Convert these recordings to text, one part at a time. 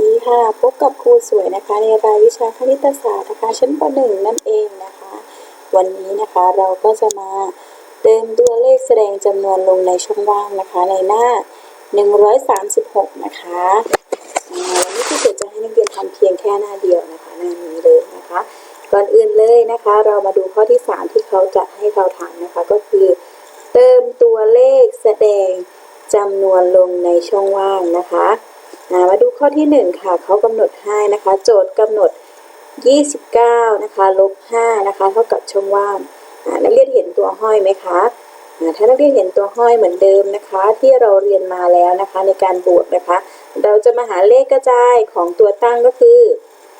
ดีค่ะ พบกับครูสวยนะคะ ในรายวิชาคณิตศาสตร์นะคะชั้นป .1 นั่นเองนะคะ วันนี้นะคะเราก็จะมาเติมตัวเลขแสดงจำนวนลงในช่องว่างนะคะ ในหน้า 136 นะคะวันนี้ครูสวยจะให้นักเรียนทำเพียงแค่หน้าเดียวนะคะหน้านี้เลยนะคะ ก่อนอื่นเลยนะคะ เรามาดูข้อที่ 3 ที่เขาจะให้เราทำนะคะก็คือ เติมตัวเลขแสดงจำนวนลงในช่องว่างนะคะ มาดูข้อที่ 1 ค่ะเขากำหนดให้นะคะ โจทย์กำหนด 29 นะคะลบ5นะคะ เท่ากับช่องว่างนักเรียนเห็นตัวห้อยไหมคะถ้านักเรียนเห็นตัวห้อยเหมือนเดิมนะคะ ที่เราเรียนมาแล้วนะคะในการบวกนะคะ เราจะมาหาเลขกระจายของตัวตั้งก็คือ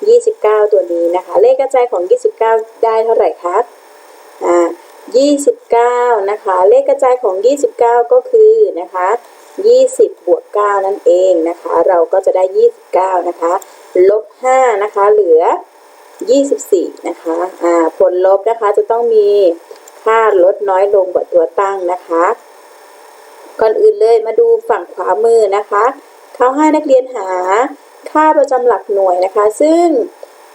29 ตัวนี้นะคะ เลขกระจายของ 29 ได้เท่าไหร่คะอ่า 29 นะคะ เลขกระจายของ 29 ก็คือนะคะ 20 บวก 9 นั่นเองนะคะ เราก็จะได้ 29 นะคะ ลบ 5 นะคะ เหลือ 24 นะคะ อ่า ผลลบนะคะจะต้องมีค่าลดน้อยลงกว่าตัวตั้งนะคะ ก่อนอื่นเลยมาดูฝั่งขวามือนะคะ เขาให้นักเรียนหาค่าประจำหลักหน่วยนะคะ ซึ่ง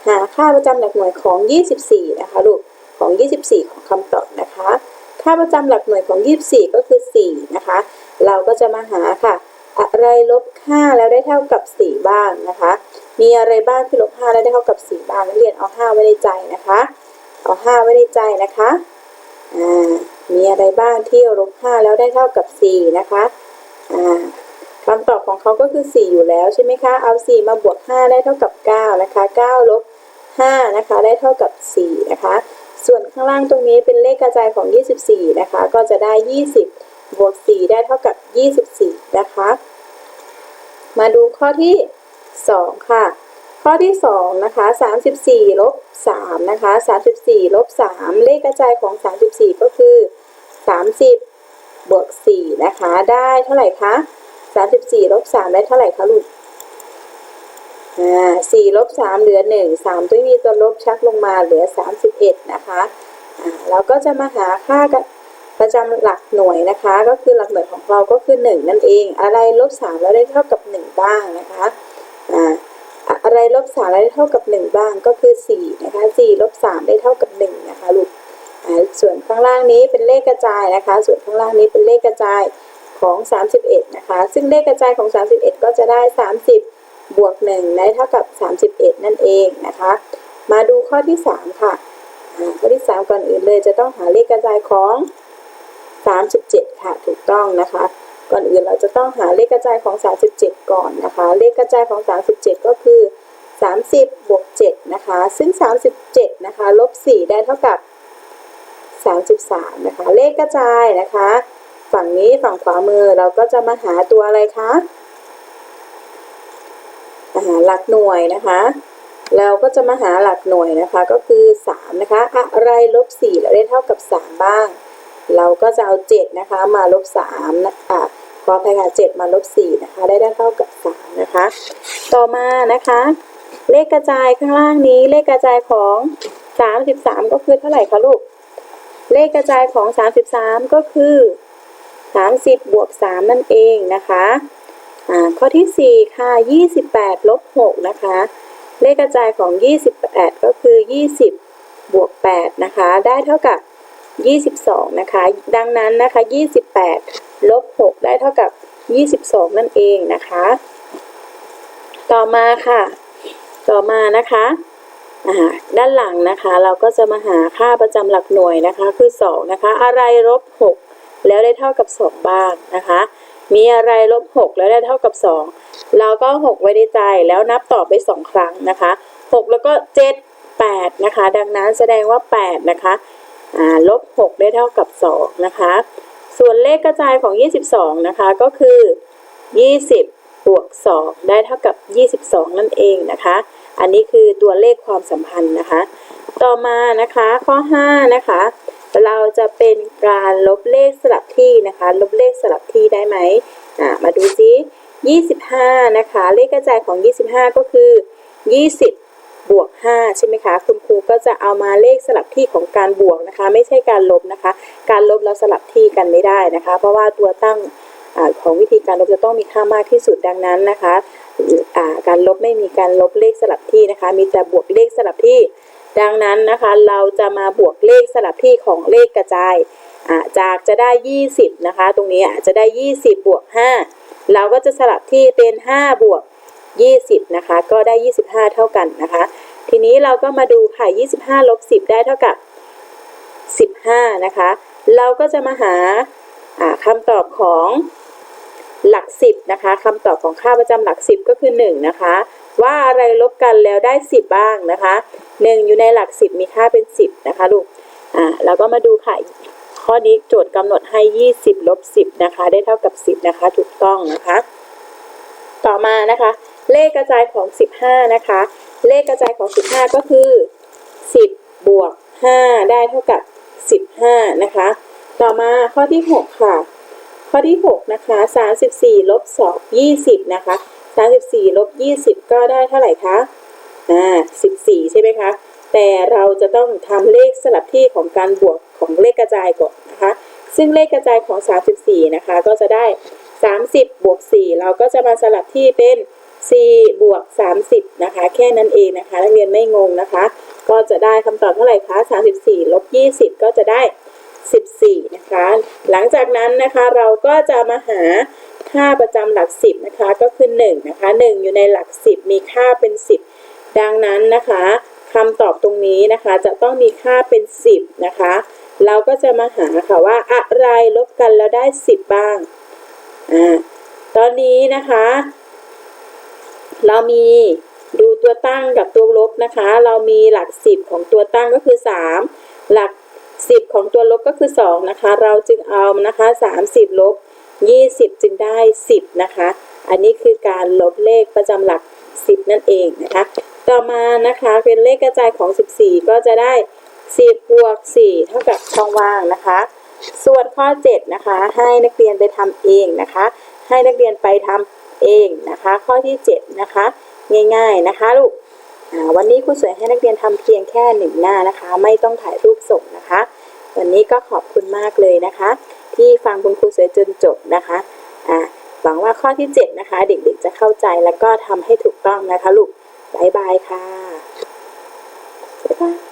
หาค่าประจำหลักหน่วยของ 24 นะคะลูก ของ 24 ของคำตอบนะคะ ค่าประจำหลักหน่วยของ 24 ก็คือ 4 นะคะ เราก็จะมาหาค่ะ อะไรลบ 5 แล้วได้เท่ากับ 4 บ้างนะคะ มีอะไรบ้างที่ลบ 5 แล้วได้เท่ากับ 4 บ้างนักเรียนเอา 5 ไว้ในใจนะคะ เอา 5 ไว้ในใจนะคะอ่ามีอะไรบ้างที่ลบ 5 แล้วได้เท่ากับ 4 นะคะอ่าคำตอบของเขาก็คือ 4 อยู่แล้วใช่ไหมคะ เอา 4 มาบวก 5 ได้เท่ากับ 9 นะคะ 9 ลบ 5 นะคะ ได้เท่ากับ 4 นะคะ ส่วนข้างล่างตรงนี้เป็นเลขกระจายของ 24 นะคะ ก็จะได้ 20 บวก 4 ได้เท่ากับ 24 นะคะ มาดูข้อที่ 2 ค่ะ ข้อที่ 2 นะคะ 34 ลบ 3 นะคะ 34 ลบ 3 เลขกระจายของ 34 ก็คือ 30 บวก 4 นะคะ ได้เท่าไหร่คะ 34 ลบ 3 ได้เท่าไหร่คะลูก อ่า4ลบ3เหลือ1 3ตัวนี้มีตัวลบชักลงมาเหลือ31นะคะอ่าเราก็จะมาหาค่าประจำหลักหน่วยนะคะ ก็คือหลักหน่วยของเราก็คือ 1 นั่นเอง อะไรลบ3แล้วได้เท่ากับ 1 บ้างนะคะอ่าอะไรลบ3แล้วได้เท่ากับ 1 บ้างก็คือ4นะคะ4ลบ3ได้เท่ากับ1นะคะลูกอ่าส่วนข้างล่างนี้เป็นเลขกระจายนะคะ ส่วนข้างล่างนี้เป็นเลขกระจายของ 31นะคะซึ่งเลขกระจายของ 31 ก็จะได้ 30 บวก 1 ได้เท่ากับ 31 นั่นเองนะคะ มาดูข้อที่ 3 ค่ะข้อที่ 3 ก่อนอื่นเลยจะต้องหาเลขกระจายของ 37 ค่ะถูกต้องนะคะ ก่อนอื่นเราจะต้องหาเลขกระจายของ 37 ก่อนนะคะ เลขกระจายของ 37 ก็คือ 30 บวก 7 นะคะ ซึ่ง 37 นะคะ ลบ 4 ได้เท่ากับ 33 นะคะ เลขกระจายนะคะ ฝั่งนี้ฝั่งขวามือเราก็จะมาหาตัวอะไรคะ มาหาหลักหน่วยนะคะ เราก็จะมาหาหลักหน่วยนะคะ ก็คือ3นะคะอะไรลบ4แล้วได้เท่ากับ 3 บ้าง เราก็จะเอา7นะคะมาลบ3นะอะขออภัยค่ะ7มาลบ4นะคะ ได้ได้เท่ากับ3นะคะ ต่อมานะคะ เลขกระจายข้างล่างนี้เลขกระจายของ33ก็คือเท่าไหร่คะลูก เลขกระจายของ33ก็คือ30บวก3นั่นเองนะคะ ข้อที่ 4 ค่ะ 28 ลบ 6 นะคะ เลขกระจายของ 28 ก็คือ 20 บวก 8 นะคะ ได้เท่ากับ 22 นะคะ ดังนั้นนะคะ 28 ลบ 6 ได้เท่ากับ 22 นั่นเองนะคะ ต่อมาค่ะ ต่อมานะคะอ่าด้านหลังนะคะ เราก็จะมาหาค่าประจำหลักหน่วยนะคะ คือ 2 นะคะ อะไรลบ 6 แล้วได้เท่ากับ 2 บ้างนะคะ มีอะไรลบ 6 แล้วได้เท่ากับ 2 เราก็ 6 ไว้ในใจแล้วนับต่อไป 2 ครั้งนะคะ 6 แล้วก็ 7 8 นะคะ ดังนั้นแสดงว่า 8 นะคะลบ 6 ได้เท่ากับ 2 นะคะ ส่วนเลขกระจายของ 22 นะคะ ก็คือ 20 บวก 2 ได้เท่ากับ 22 นั่นเองนะคะ อันนี้คือตัวเลขความสัมพันธ์นะคะ ต่อมานะคะข้อ 5 นะคะ เราจะเป็นการลบเลขสลับที่นะคะ ลบเลขสลับที่ได้ไหมอ่ามาดูซิ25 นะคะ เลขกระจายของ 25 ก็คือ 20 บวก 5 ใช่ไหมคะ คุณครูก็จะเอามาเลขสลับที่ของการบวกนะคะ ไม่ใช่การลบนะคะ การลบเราสลับที่กันไม่ได้นะคะ เพราะว่าตัวตั้งอของวิธีการลบจะต้องมีค่ามากที่สุดดังนั้นนะคะ การลบไม่มีการลบเลขสลับที่นะคะ มีแต่บวกเลขสลับที่ ดังนั้นนะคะเราจะมาบวกเลขสลับที่ของเลขกระจายอ่าจากจะได้ 20 นะคะ ตรงนี้อะจะได้ 20 บวก 5 เราก็จะสลับที่เป็น 5 บวก 20 นะคะ ก็ได้ 25 เท่ากันนะคะ ทีนี้เราก็มาดูค่ะ 25ลบ10 ได้เท่ากับ 15 นะคะ เราก็จะมาหาอ่าคำตอบของ หลัก10นะคะคำตอบของค่าประจำหลัก10ก็คือ1นะคะว่าอะไรลบกันแล้วได้ 10 บ้างนะคะ 1 อยู่ในหลัก 10 มีค่าเป็น 10 นะคะลูกอ่าเราก็มาดูค่ะ ข้อนี้โจทย์กำหนดให้ 20 ลบ 10 นะคะ ได้เท่ากับ 10 นะคะ ถูกต้องนะคะ ต่อมานะคะ เลขกระจายของ 15 นะคะ เลขกระจายของ 15 ก็คือ 10 บวก 5 ได้เท่ากับ 15 นะคะ ต่อมาข้อที่ 6 ค่ะ ข้อที่ 6 นะคะ 34ลบ2 20 นะคะ 34ลบ20 ก็ได้เท่าไหร่คะ อ่า 14 ใช่ไหมคะ แต่เราจะต้องทำเลขสลับที่ของการบวกของเลขกระจายก่อนนะคะ ซึ่งเลขกระจายของ 34 นะคะ ก็จะได้ 30 บวก 4 เราก็จะมาสลับที่เป็น 4 บวก 30 นะคะ แค่นั้นเองนะคะ นักเรียนไม่งงนะคะ ก็จะได้คำตอบเท่าไหร่คะ 34ลบ20 ก็จะได้ 14 นะคะ หลังจากนั้นนะคะเราก็จะมาหาค่าประจำหลัก 10 นะคะ ก็คือ 1 นะคะ 1 อยู่ในหลัก 10 มีค่าเป็น 10 ดังนั้นนะคะคำตอบตรงนี้นะคะจะต้องมีค่าเป็น 10 นะคะ เราก็จะมาหาค่ะว่าอะไรลบกันแล้วได้ 10 บ้างอ่าตอนนี้นะคะ เรามีดูตัวตั้งกับตัวลบนะคะ เรามีหลัก 10 ของตัวตั้งก็คือ 3 หลัก 10 ของตัวลบก็คือ 2 นะคะ เราจึงเอานะคะ 30 ลบ 20 จึงได้ 10 นะคะ อันนี้คือการลบเลขประจำหลัก 10 นั่นเองนะคะ ต่อมานะคะเป็นเลขกระจายของ 14 ก็จะได้ 10บวก4เท่ากับช่องว่างนะคะ ส่วนข้อ 7 นะคะ ให้นักเรียนไปทำเองนะคะ ให้นักเรียนไปทำเองนะคะ ข้อที่ 7 นะคะ ง่ายๆนะคะลูก วันนี้ครูสวยให้นักเรียนทำเพียงแค่หนึ่งหน้านะคะ ไม่ต้องถ่ายรูปส่งนะคะ วันนี้ก็ขอบคุณมากเลยนะคะ ที่ฟังคุณครูสวยจนจบนะคะอ่าหวังว่าข้อที่ 7 นะคะ เด็กๆจะเข้าใจแล้วก็ทำให้ถูกต้องนะคะลูกบายบายค่ะบ๊ายบาย